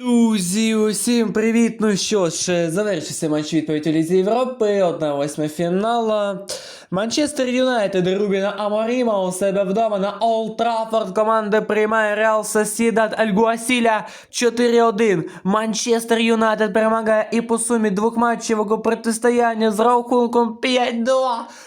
Друзі, усім привіт! Ну що ж, завершився матч відповідь у Лізі Європи, 1-8 фінала. Манчестер Юнайтед Рубіна Аморіма у себе вдома на Олд Траффорд. Команда приймає Реал Сосідат Альгуасіля 4-1. Манчестер Юнайтед перемагає і по сумі двох матчевого протистояння з рахунком 5-2.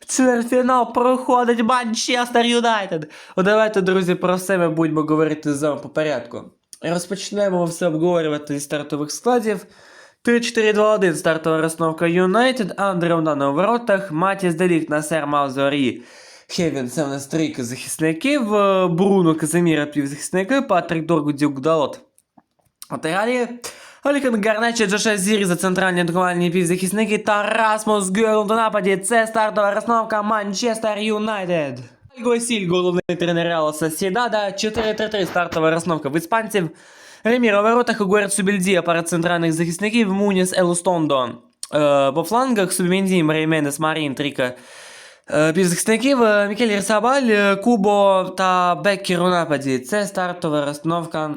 В чвертьфінал проходить Манчестер Юнайтед. Давайте, друзі, про все будемо говорити з по порядку. Розпочнемо все обговорювати зі стартових складів. 3-4-2-1 стартова розстановка Юнайтед, Андре у воротах, Матіс Делік, Насер Маузорі, Хевін, це в нас трійка захисників, е, Бруно Казиміра півзахисники, Патрік Доргу Дюк Далот. Латералі. Олікон Гарначе, Джоша Зірі за центральні атакувальні півзахисники та Расмус до нападі. Це стартова розстановка Манчестер Юнайтед. Госіль, головний тренер Реала Сосідада, 4-3-3 стартова розстановка в іспанців. Реміро в воротах, Гуерт Субільдія пара центральних захисників, Муніс Елустондо. Е, по флангах Субменді, Маріменес, Марін, Тріка. Півзахисників е, Мікель Рісабаль, е, Кубо та Беккер у нападі. Це стартова розстановка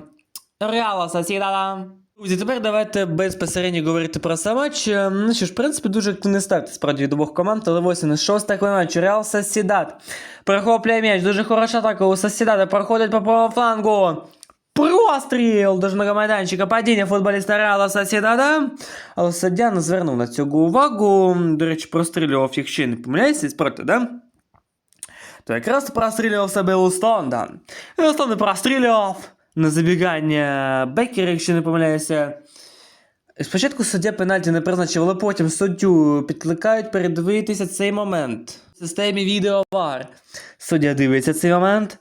Реала Сосідада. Друзі, тепер давайте безпосередньо говорити про сам матч. Е, Ну що ж, в принципі, дуже активний старт справді від обох команд, але ось на шоста матч. Реал Сосідат. Перехоплює м'яч, дуже хороша атака у Сосідада, проходить по правому флангу. Простріл до жного майданчика, падіння футболіста Реала Сосідада. Але суддя не звернув на цього увагу. До речі, прострілював, якщо я не помиляюся, спроти, да? То якраз прострілював себе Лустонда. Лустон не прострілював На забігання Беккера, якщо не помиляюся. Спочатку суддя пенальті не призначив, але потім суддю підкликають передивитися цей момент. В системі відеовар. Суддя дивиться цей момент.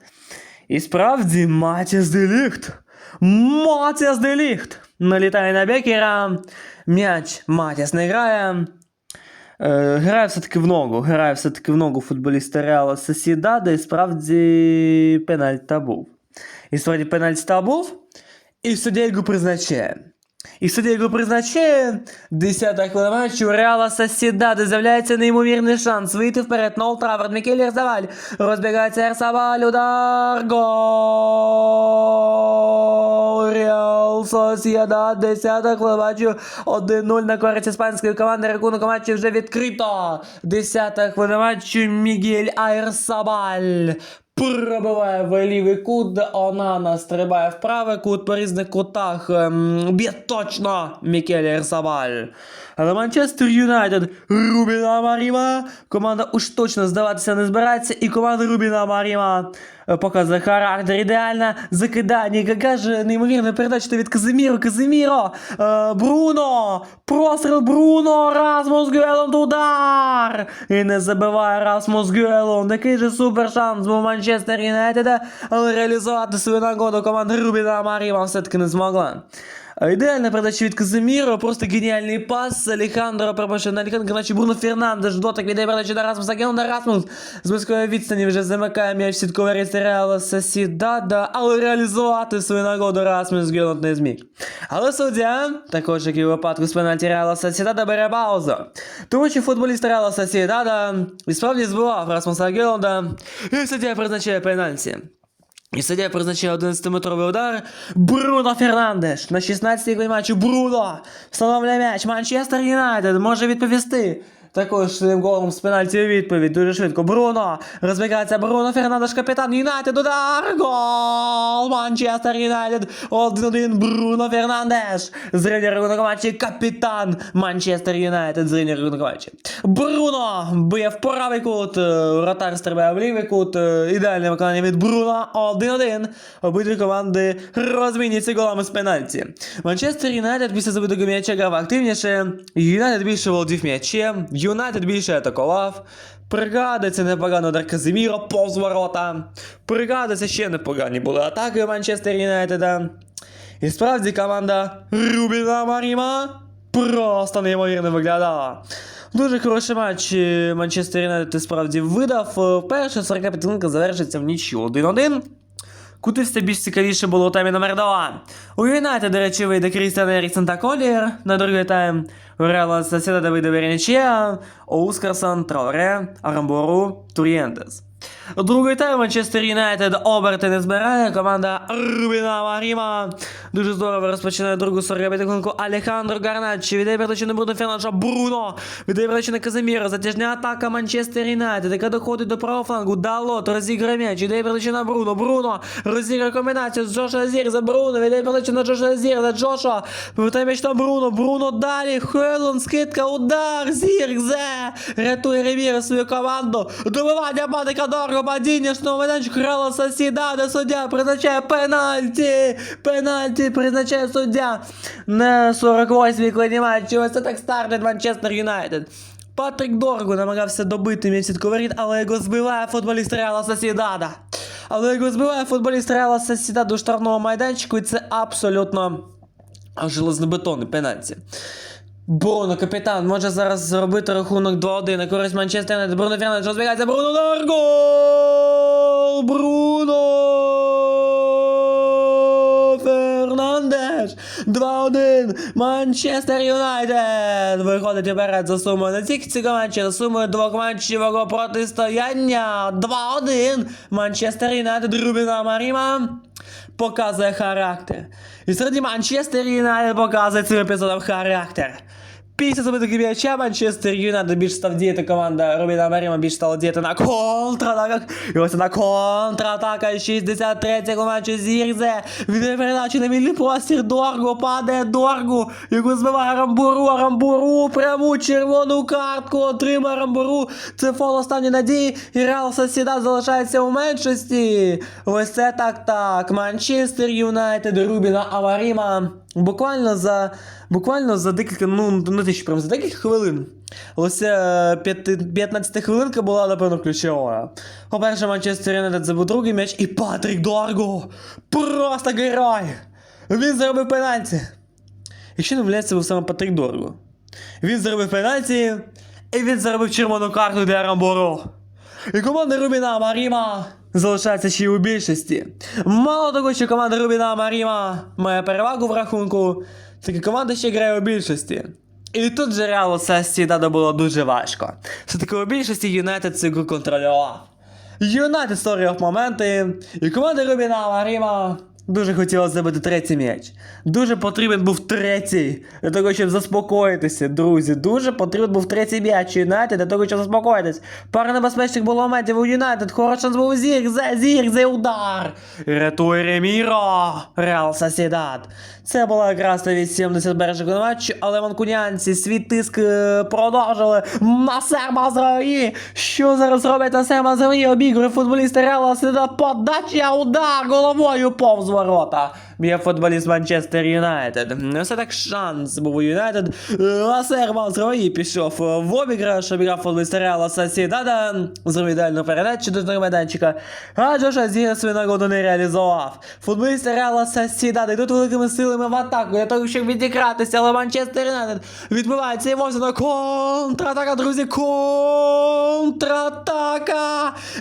І справді Матіас Деліхт. Матіас Деліхт. Налітає на Бекера. М'яч Матіас не грає. Е, грає все-таки в ногу. Грає все-таки в ногу футболіста Реала Сосідада. І справді пенальт та був. І справді пенальт та був. І суддя його призначає. І суддя його призначає. Десята хвилина матчу Реала Сосідада. З'являється неймовірний шанс вийти вперед на Олд Траффорд. Мікель Ерсаваль. Розбігається Ерсаваль. Удар. Гол. Реал Сосідад. Десята хвилина матчу. 1-0 на користь іспанської команди. Рахунок матчу вже відкрито. Десята хвилина матчу. Мігель. Пробиває в лівий кут, Онана стрибає в правий кут по різних кутах. Ем, б'є точно Мікель Ерсаваль. Манчестер Юнайтед Рубіна Маріма. Команда уж точно здаватися не збирається. І команда Рубіна Маріма показує характер ідеально. Закидання. Яка ж неймовірна передача від Казиміру. Казиміро. Е, Бруно. Простріл Бруно. Расмус Гюелонд удар. І не забиває Расмус Гюелонд. Який же супер шанс був Манчестер Юнайтеда. Але реалізувати свою нагоду команда Рубіна Маріма все-таки не змогла. А Ідеальна передача від Казиміро, просто геніальний пас. Алехандро пропише на Алехандро, наче Бруно Фернандеш. Дотик віддає передачу на Расмуса Гелонда. Расмус з близької відстані вже замикає м'яч в сітковий рейс Реала Сосідада, але реалізувати свою нагоду Расмус Гелонд не зміг. Але суддя, також як і у випадку з пенальті Реала Сосідада, бере паузу. Тому що футболіст Реала Сосідада і справді збивав Расмуса Гелонда, і суддя призначає пенальті. І суддя призначив 11-метровий удар. Бруно Фернандеш на 16-й хвилині матчу Бруно встановлює м'яч. Манчестер Юнайтед може відповісти. Також своїм голом з пенальті відповідь дуже швидко. Бруно. Розбігається Бруно Фернандеш, капітан Юнайтед. Удар. Гол! Манчестер Юнайтед. 1-1. Бруно Фернандеш. Зрівня рахунок матчі. Капітан Манчестер Юнайтед. Зрівня рахунок матчі. Бруно б'є в правий кут. е, Вратар стрибає в лівий кут. е, Ідеальне виконання від Бруно. 1-1. Обидві команди розміняться голами з пенальті. Манчестер Юнайтед після забитого м'яча грав активніше. Юнайтед більше володів м'ячем. Юнайтед більше атакував. Пригадується непогано удар Казиміро повз ворота. Пригадується ще непогані були атаки Манчестер Юнайтеда. І справді команда Рубіна Маріма просто неймовірно виглядала. Дуже хороший матч е, Манчестер Юнайтед справді видав. Е, Перша 45 хвилинка завершиться в нічю 1-1. Куди більш цікавіше було у таймі номер 2. У Юнайтед, до речі, вийде Крістіан Еріксон та Колір на другий тайм. Реала Сосідада вийде Веренічеа, Оускарсон, Траоре, Арамбору, Турієнтес. Другий тайм Манчестер Юнайтед оберти не збирає. Команда Рубіна Маріма. Дуже здорово розпочинає другу 45 хвилинку. Алехандро Гарначі. Віддає передачу на Бруно Фернанша. Бруно. Віддає передачу на Казиміро. Затяжня атака Манчестер Юнайтед, яка доходить до правого флангу. Далот розіграє м'яч. Віддає передачу на Бруно. Бруно розіграє комбінацію з Джоша Зір за Бруно. Віддає передачу на Джоша Зір за Джоша. Повертає м'яч на Бруно. Бруно далі. Хелон, скидка, удар. Зіркзе. Рятує Реміра свою команду. Добивання Патрика Дорго. Падіння штового майданчика. Крала Сосідада. Суддя призначає пенальті. Пенальті призначає суддя. На 48-й кладі матчі. Ось це так стартить Манчестер Юнайтед. Патрік Дорго намагався добити від воріт, але його збиває футболіст Реала Сосідада. Але його збиває футболіст Реала Сосідада у штрафному майданчику, і це абсолютно железнобетонний пенальті. Бруно, капітан, може зараз зробити рахунок 2-1 на користь Манчестер Юнайтед. Бруно Фернандеш розбігається. Бруно удар! Гол! Бруно Фернандеш! 2-1! Манчестер Юнайтед! Виходить вперед за сумою не тільки цього матчі, за сумою двохматчевого протистояння. 2-1! Манчестер Юнайтед Рубіна Маріма показує характер. І серед Манчестер Юнайтед показує цим епізодом характер. Після забитого м'яча Манчестер Юнайтед більш став діяти команда Рубіна Маріма більш стала діяти на контратаках. І ось на контратака 63-го матчу Зірзе. Віддає передачу на вільний простір Доргу, падає Доргу. Його збиває Рамбуру, Рамбуру пряму червону картку отримає Рамбуру. Це фол останньої надії. І Реал Сосідад залишається у меншості. Ось це так так. Манчестер Юнайтед, Рубіна Амаріма. Буквально за буквально за декілька, ну не те, що прям за декілька хвилин. Ось е, 15 хвилинка була, напевно, ключова. По-перше, Манчестер Юнайтед забув другий м'яч і Патрік Дорго просто герой! Він зробив пенальті. Якщо не вляється, був саме Патрік Дорго. Він зробив пенальті, і він заробив червону карту для Рамборо. І команда Рубіна Маріма залишається ще й у більшості. Мало того, що команда Рубіна Маріма має перевагу в рахунку, так і команда ще грає у більшості. І тут же Реалу Сосідадо було дуже важко. Все-таки у більшості Юнайтед цю гру контролював. Юнайтед створював моменти, і команда Рубіна Маріма дуже хотіла забити третій м'яч. Дуже потрібен був третій для того, щоб заспокоїтися, друзі. Дуже потрібен був третій м'яч Юнайтед для того, щоб заспокоїтись. Пара небезпечних було моментів у Юнайтед. Хороший шанс був у Зіркзе, Зіркзе удар. Рятує Реміро. Реал Сосідад. Це була якраз на 80 бережок на матчу, але манкунянці свій тиск е, продовжили. Насер Мазраї! Що зараз робить Насер Мазраї? Обігрує футболіста Реала Сосідад. Подача, удар головою повз ворота. Б'є футболіст Манчестер Юнайтед. Ну, Все так шанс був у Юнайтед. Насер Мазраї пішов в обіграш, обіграв футболіста Реала Сосідада. Зробив ідеальну передачу до майданчика. А Джоша Зіра свою нагоду не реалізував. Футболісти Реала Сосідада йдуть великими силами в атаку для того, щоб відігратися, але Манчестер Юнайтед відбивається і вовсе на контратака, друзі, контратака!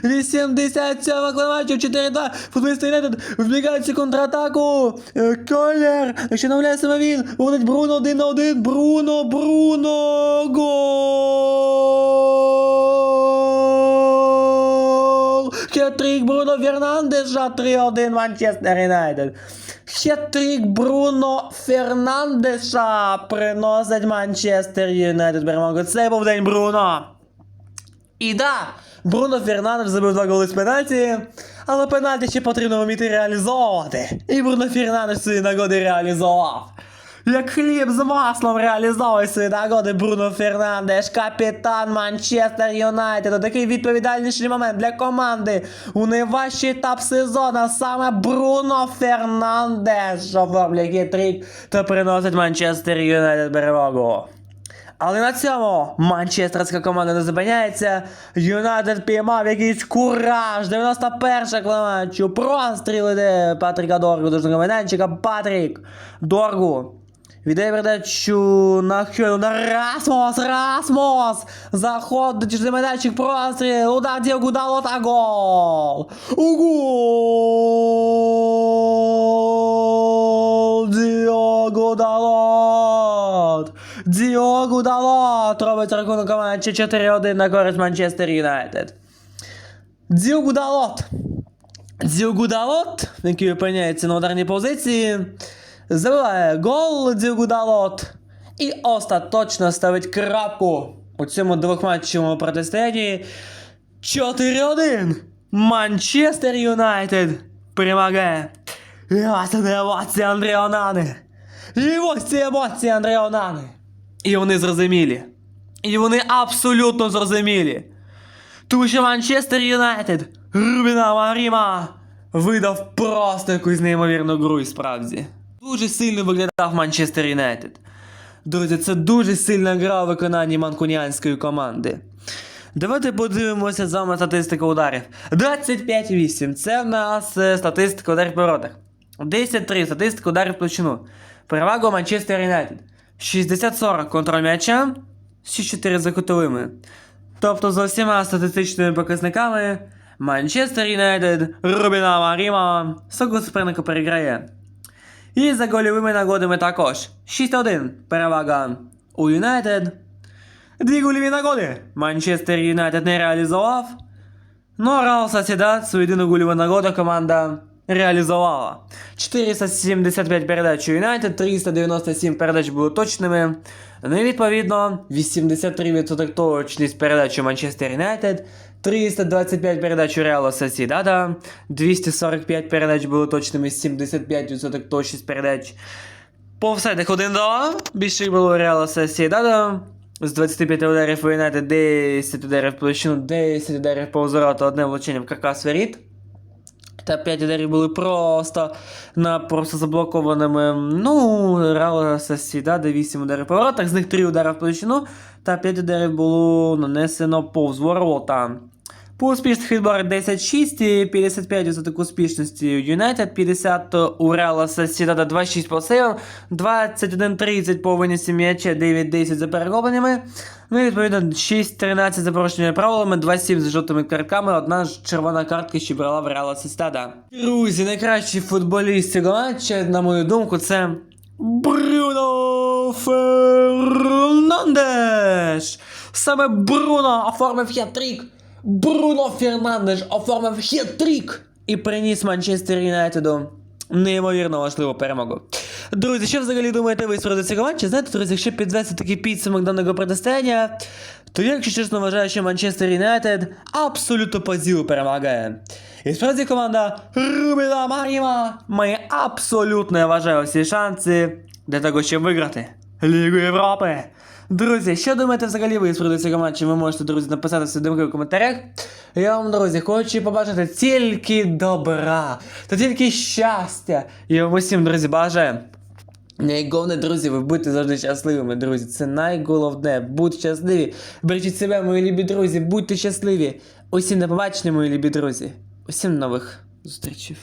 87 клемачів 4-2. Футболісти Юнайтед вбігають цю контратаку. Е, Колер, якщо навляє саме він, вводить Бруно один на один. Бруно, Бруно, гол! Хет-трик Бруно Фернандеша 3-1 Манчестер Юнайтед. Хет-трик Бруно Фернандеша приносить Манчестер Юнайтед перемогу. Це був день Бруно. І да, Бруно Фернандеш забив два голи з пенальті, але пенальті ще потрібно вміти реалізовувати. І Бруно Фернандеш свої нагоди реалізував. Як хліб з маслом реалізовує свої нагоди Бруно Фернандеш, капітан Манчестер Юнайтед. Такий відповідальніший момент для команди у найважчий етап сезону. Саме Бруно Фернандеш оформлює хитрик та приносить Манчестер Юнайтед перемогу. Але на цьому манчестерська команда не зупиняється. Юнайтед піймав якийсь кураж. 91 клемачу. Простріл іде Патріка Доргу до майданчика. Патрік Доргу. Віддає передачу на Хьону на Расмос, Расмос! Заходить через майданчик, простріл, удар Діогу дало та гол! У гол! Діогу Далот! Діогу Далот робить рахунок команді 4-1 на користь Манчестер Юнайтед. Дзюгудалот. Дзюгудалот, який опиняється на ударній позиції, забиває гол Дзюгудалот і остаточно ставить крапку у цьому двохматчевому протистоянні 4-1. Манчестер Юнайтед перемагає. І ось ці емоції Андрія Онани. І ось ці емоції Андрія Онани. І вони зрозумілі. І вони абсолютно зрозумілі. Тому що Манчестер Юнайтед Рубіна Маріма видав просто якусь неймовірну гру і справді. Дуже сильно виглядав Манчестер Юнайтед. Друзі, це дуже сильна гра у виконанні манкуніанської команди. Давайте подивимося з вами статистику ударів. 25-8. Це в нас е, статистика ударів по воротах. 10-3 статистика ударів в площину. Перевага Манчестер Юнайтед. 60-40 контроль м'яча. 6-4 за кутовими. Тобто за всіма статистичними показниками Манчестер Юнайтед Рубіна Маріма свого суперника переграє. І за гольовими нагодами також. 6-1 перевага у Юнайтед. Дві гольові нагоди Манчестер Юнайтед не реалізував. Ну, Реал Сосідат свою єдину гольову нагоду команда реалізувала. 475 передач у Юнайтед, 397 передач були точними. Ну і відповідно 83% точність передач у Манчестер Юнайтед, 325 передач у Реала Сосідада, 245 передач були точними, 75% точність передач. По офсайдах 1-2. Більше було у Реала Сосідада. З 25 ударів у Юнайтед 10 ударів в площину, 10 ударів по вороту, одне влучення в каркас воріт. Та 5 ударів були просто на просто заблокованими. Ну, Реал де 8 ударів по воротах, з них 3 удари в площину, та 5 ударів було нанесено повз ворота. По успішних відборах 10-6 і 55% успішності у Юнайтед, 50 у Реала Сосідада 26 по сейвам, 21-30 по винесу м'яча, 9-10 за перехопленнями. Ну і відповідно 6-13 за порушеннями правилами, 2-7 з жовтими картками, одна червона картка, що брала в Реала Сосідада. Друзі, найкращий футболіст цього матча, на мою думку, це Бруно Фернандеш! Саме Бруно оформив хет-трик! Бруно Фернандеш оформив хет-трик! І приніс Манчестер Юнайтеду неймовірно важливу перемогу. Друзі, що взагалі думаєте ви приводу цього матчу? Знаєте, друзі, якщо підвести такий підсумок даного протистояння, то я, якщо чесно, вважаю, що Манчестер Юнайтед абсолютно по ділу перемагає. І справді команда Рубіна Маріма має абсолютно, я вважаю, всі шанси для того, щоб виграти Лігу Європи. Друзі, що думаєте взагалі ви з цього матчу? Ви можете, друзі, написати свої думки в коментарях. Я вам, друзі, хочу побачити тільки добра та тільки щастя. Я вам усім, друзі, бажаю. Найголовне, друзі, ви будьте завжди щасливими, друзі. Це найголовне. Будьте щасливі. Бережіть себе, мої любі друзі, будьте щасливі. Усім до побачення, мої любі друзі. Усім нових зустрічей.